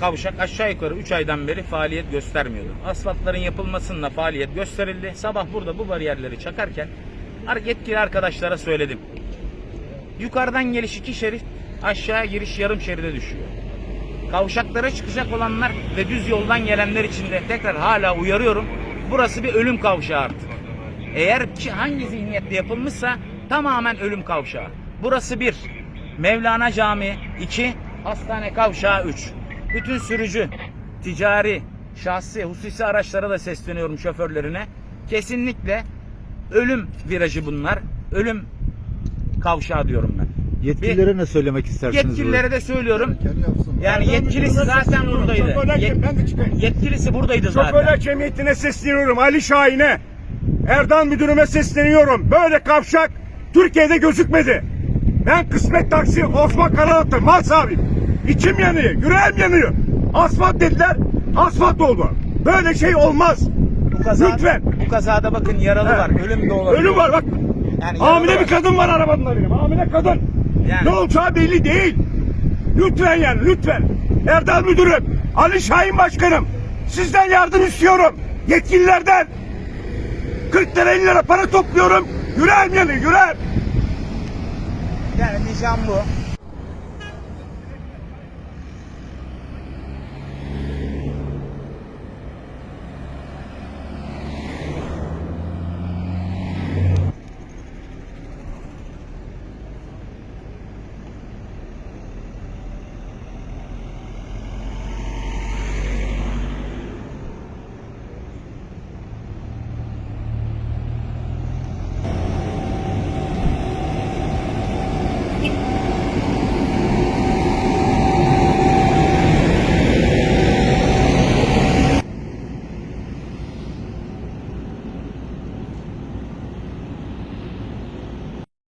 kavşak aşağı yukarı 3 aydan beri faaliyet göstermiyordu. Asfaltların yapılmasında faaliyet gösterildi. Sabah burada bu bariyerleri çakarken yetkili arkadaşlara söyledim. Yukarıdan geliş iki şerit, aşağıya giriş yarım şeride düşüyor. Kavşaklara çıkacak olanlar ve düz yoldan gelenler için de tekrar hala uyarıyorum. Burası bir ölüm kavşağı artık. Eğer ki hangi zihniyetle yapılmışsa tamamen ölüm kavşağı. Burası bir. Mevlana Camii. iki Hastane kavşağı üç. Bütün sürücü, ticari, şahsi, hususi araçlara da sesleniyorum şoförlerine. Kesinlikle ölüm virajı bunlar. Ölüm kavşağı diyorum ben. Yetkililere ne söylemek istersiniz? Yetkililere de söylüyorum. Yani yetkilisi zaten buradaydı. Yet- yetkilisi buradaydı zaten. Şoförler Cemiyeti'ne sesleniyorum. Ali Şahin'e. Erdan Müdürüme sesleniyorum. Böyle kavşak Türkiye'de gözükmedi. Ben kısmet taksi Osman Karalat'ım. Mal sahibiyim. İçim yanıyor. Yüreğim yanıyor. Asfalt dediler. Asfalt oldu. Böyle şey olmaz. Bu kaza, Lütfen. Bu kazada bakın yaralı He. var. Ölüm de olabilir. Ölüm var bak. Yani Hamile bir kadın var arabada benim. Hamile kadın. Yani- Ne olacağı belli değil. Lütfen yani lütfen. Erdal Müdürüm, Ali Şahin Başkanım. Sizden yardım istiyorum. Yetkililerden. 40 lira 50 lira para topluyorum. Yüreğim yanıyor yüreğim. 电视机项目